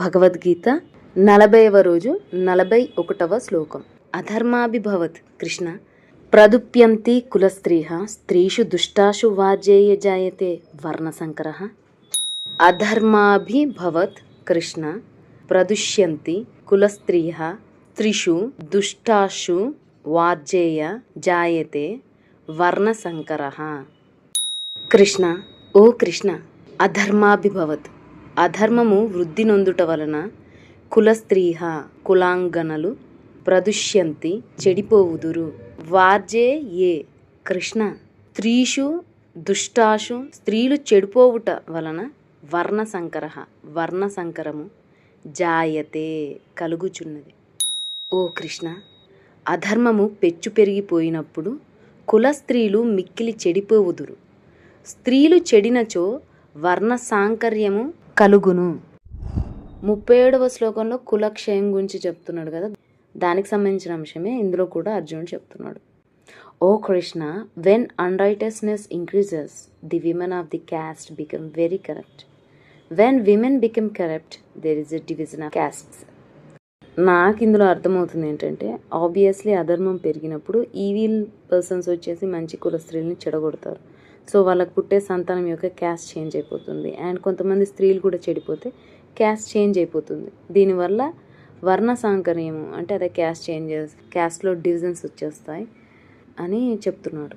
భగవద్గీత నలభైవ రోజు నలభై ఒకటవ శ్లోకం. అధర్మాభిభవత్ కృష్ణ. ప్రదుప్యంతి కులస్త్రీహ స్త్రీషు దుష్టాషు వాజేయ జాయతే వర్ణసంకర అధర్మాభిభవత్ కృష్ణ. ప్రదుష్యంతి కులస్త్రీహ స్త్రీషు దుష్టాషు వాజేయ జాయతే వర్ణసంకర కృష్ణ. ఓ కృష్ణ అధర్మాభిభవత్ అధర్మము వృద్ధి నొందుట వలన కుల స్త్రీహ కులాంగనలు ప్రదుష్యంతి చెడిపోవుదురు. వార్జే ఏ కృష్ణ స్త్రీషు దుష్టాషు స్త్రీలు చెడిపోవుట వలన వర్ణ సంకరహ వర్ణ సంకరము జాయతే కలుగుచున్నది. ఓ కృష్ణ అధర్మము పెచ్చు పెరిగిపోయినప్పుడు కుల స్త్రీలు మిక్కిలి చెడిపోవుదురు. స్త్రీలు చెడినచో వర్ణ సాంకర్యము కలుగును. ముప్పై ఏడవ శ్లోకంలో కులక్షయం గురించి చెప్తున్నాడు కదా. దానికి సంబంధించిన అంశమే ఇందులో కూడా అర్జునుడు చెప్తున్నాడు. O Krishna when unrighteousness increases the women of the caste become very corrupt when women become corrupt there is a division of castes నాకు ఇందులో అర్థమవుతుంది ఏంటంటే ఆబ్వియస్లీ అధర్మం పెరిగినప్పుడు ఈవిల్ పర్సన్స్ వచ్చేసి మంచి కుల స్త్రీలని చెడగొడతారు. సో వాళ్ళకు పుట్టే సంతానం యొక్క క్యాస్ట్ చేంజ్ అయిపోతుంది. అండ్ కొంతమంది స్త్రీలు కూడా చెడిపోతే క్యాస్ట్ చేంజ్ అయిపోతుంది. దీనివల్ల వర్ణ సాంకర్యము అంటే అదే క్యాస్ట్ చేంజెస్ క్యాస్ట్లో డివిజన్స్ వచ్చేస్తాయి అని చెప్తున్నాడు.